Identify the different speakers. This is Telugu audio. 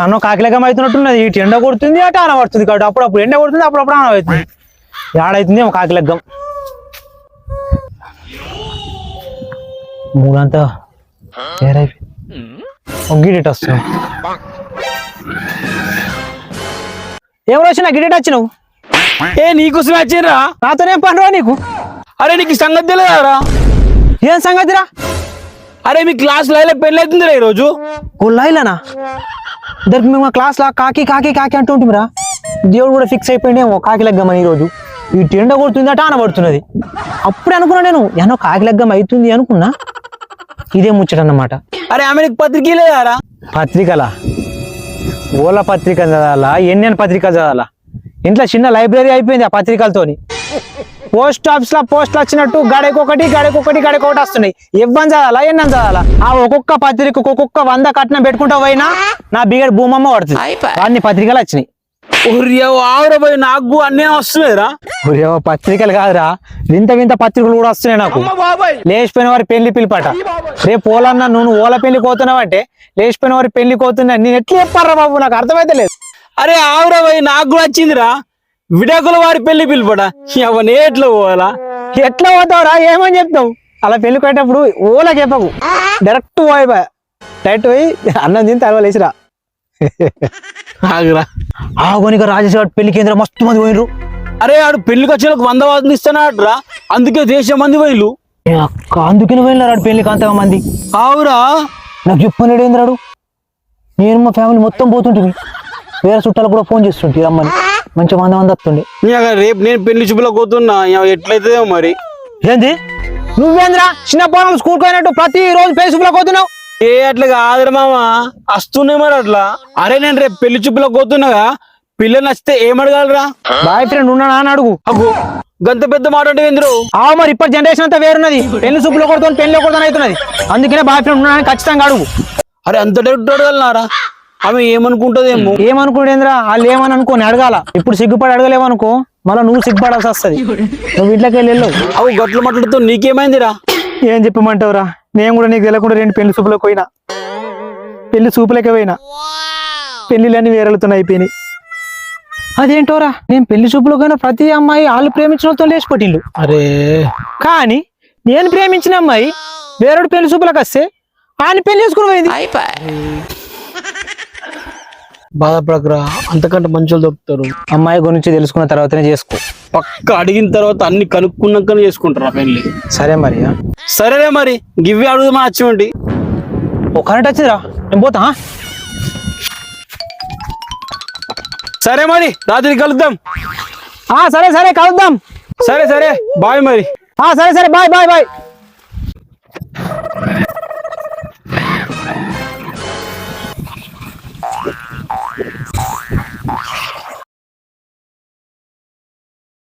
Speaker 1: అన్న కాకిలకం అవుతున్నట్టున్నది. ఇటు ఎండ కొడుతుంది అటు ఆన పడుతుంది కాబట్టి అప్పుడప్పుడు ఎండ కొడుతుంది అప్పుడప్పుడు ఆన అవుతుంది. ఏడైతుంది ఏమో కాకిలగ్గం మూడంతా గిడెట్ వస్తుంది ఏం వచ్చినా గిడెట్ వచ్చినావు?
Speaker 2: ఏ నీకోసం వచ్చిండ్రా?
Speaker 1: నాతోనేం పనిరా నీకు?
Speaker 2: అరే నీకు సంగతి తెలియదారా.
Speaker 1: ఏం సంగతిరా?
Speaker 2: అరే మీ క్లాస్ లైలో పెళ్ళి అవుతుందిరా ఈరోజు.
Speaker 1: ఓ లైలనా? ఇద్దరికి మేము క్లాస్ లా కాకి కాకి కాకి అంటూ ఉంటుందిరా దేవుడు కూడా ఫిక్స్ అయిపోయిండేమో కాకి లగ్గమని ఈరోజు. ఈ ఎండ కొడుతుంది అట ఆనబడుతున్నది అప్పుడే అనుకున్నా నేను ఎన్నో కాకి లగ్గం అవుతుంది అనుకున్నా. ఇదే ముచ్చటన్నమాట
Speaker 2: అరే ఆమె పత్రిక లేదారా?
Speaker 1: పత్రికల? ఓల పత్రిక చదవాలా? ఎన్నెన్ పత్రికలు చదవాలా? ఇంట్లో చిన్న లైబ్రరీ అయిపోయింది ఆ పత్రికలతోని. పోస్ట్ ఆఫీస్లో పోస్టులు వచ్చినట్టు గడకొకటి గడకొకటి గడకొకటి వస్తున్నాయి. ఇవ్వని చదవాలా ఎన్నని చదవాలా? ఆ ఒక్కొక్క పత్రిక ఒక్కొక్క వంద కట్నం పెట్టుకుంటా పోయినా నా బిగడ్ భూమమ్మ పడుతుంది. అన్ని పత్రికలు వచ్చినాయి.
Speaker 2: ఆవురా పోయి నాకు అన్నీ వస్తున్నాయిరా.
Speaker 1: ఒరేవో పత్రికలు కాదురా. వింత వింత పత్రికలు కూడా వస్తున్నాయి నాకు.
Speaker 2: బాబాయ్.
Speaker 1: లేచిపోయిన వారి పెళ్ళి పిలిపట. రేపు ఓలన్నా నువ్వు ఓల పెళ్ళి కోతున్నావు అంటే లేచిపోయిన వారి పెళ్ళి కోతున్నా నేను ఎట్లా చెప్పారా బాబు? నాకు అర్థమైతే లేదు.
Speaker 2: అరే ఆవురా పోయి నాకు కూడా వచ్చిందిరా. విడాకుల వారి పెళ్ళి పిలుపట అవన్నీ ఎట్లా పోవాలా?
Speaker 1: ఎట్లా పోతావురా? ఏమని చెప్తావు? అలా పెళ్ళి కొట్టేటప్పుడు ఓలా చెప్పకు. డైరెక్ట్ పోయి డైరెక్ట్ పోయి అన్నం తిని తర్వాత లేచిరా
Speaker 2: ఆగురా.
Speaker 1: ఆగోనిక రాజేష్ గారు పెళ్ళి కేంద్రం మస్తు మంది పోయినరు
Speaker 2: అరే ఆడు పెళ్ళికి వచ్చిన వంద వాదన ఇస్తానట్రా అందుకే దేశం మంది పోయిలు
Speaker 1: అందుకని పోయినారు పెళ్ళికి అంతగా మంది.
Speaker 2: ఆవురా.
Speaker 1: నాకు చెప్పన్నాడు ఏంద్రాడు నేను మా ఫ్యామిలీ మొత్తం పోతుంటుంది వేరే చుట్టాలు కూడా ఫోన్ చేస్తుంటే రమ్మని. మంచిగా మంది మంది వస్తుండే.
Speaker 2: రేపు నేను పెళ్ళి చూపులో పోతున్నా ఇక ఎట్లయితుందో మరి?
Speaker 1: ఏంది? నువ్వేంద్రా? చిన్న పోనాలు స్కూల్కి పోయినట్టు ప్రతి రోజు ఫేస్బుక్లో పోతున్నావు?
Speaker 2: ఏ అట్లా కాదురా మామ. వస్తున్నాయి మరి అట్లా. అరే నేను రేపు పెళ్ళి చూపులో పోతున్నాగా పిల్ల నచ్చితే ఏమడగలరా
Speaker 1: బాయ్ ఫ్రెండ్ ఉన్నానా అని అడుగు.
Speaker 2: అగో గంత పెద్ద మాట అంటే ఏంద్రు?
Speaker 1: ఆ మరి ఇప్పటి జనరేషన్ అంతా వేరున్నది. పెళ్ళి సూపులో కొడుతుంది పెళ్ళి కొడుతుంది అవుతున్నది అందుకనే బాయ్ ఫ్రెండ్ ఉన్నానని ఖచ్చితంగా అడుగు.
Speaker 2: అరే అంత డౌట్ అడగలనారా ఆమె ఏమనుకుంటదేమో?
Speaker 1: ఏమనుకుంటేంద్రా? వాళ్ళు ఏమని అనుకోని అడగాల. ఇప్పుడు సిగ్గుపడి అడగలేవనుకో మళ్ళీ నువ్వు సిగ్గుపడాల్సి వస్తుంది. నువ్వు ఇంట్లోకి వెళ్ళి వెళ్ళవు
Speaker 2: అవు గట్ల మాట్లాడుతూ నీకేమైందిరా?
Speaker 1: ఏం చెప్పమంటావురా? నేను కూడా నీకు తెలియకుండా రెండు పెళ్ళి సూపులకు పోయినా. పెళ్ళి సూపులకే పోయినా. పెళ్ళిలన్నీ వేరెళ్తున్నాయి అయిపోయినాయి. అదేంటోరా? నేను పెళ్ళి సూపులకు పోయిన ప్రతి అమ్మాయి వాళ్ళు ప్రేమించిన వాళ్ళతో లేచిపోటిల్లు
Speaker 2: అరే.
Speaker 1: కానీ నేను ప్రేమించిన అమ్మాయి వేరొడు పెళ్ళి సూపులకు వస్తే ఆయన పెళ్ళి చేసుకుని పోయింది.
Speaker 2: బాధపడకరా అంతకంటే మంచోళ్ళు దొరుకుతారు.
Speaker 1: అమ్మాయి గురించి తెలుసుకున్న తర్వాతనే చేసుకో.
Speaker 2: పక్క అడిగిన తర్వాత అన్ని కనుక్కున్నాకనే చేసుకుంటారా పెళ్ళి
Speaker 1: సరే మరి?
Speaker 2: సరేలే మరి గివ్వి అడుగుదామా వచ్చేవంటి
Speaker 1: ఓ కరెంట్ వచ్చిందిరా నేను పోతా?
Speaker 2: సరే మరి రాత్రి కలుద్దాం.
Speaker 1: ఆ, సరే సరే కలుద్దాం.
Speaker 2: సరే సరే బాయ్ మరి.
Speaker 1: ఆ, సరే సరే బాయ్ బాయ్ బాయ్.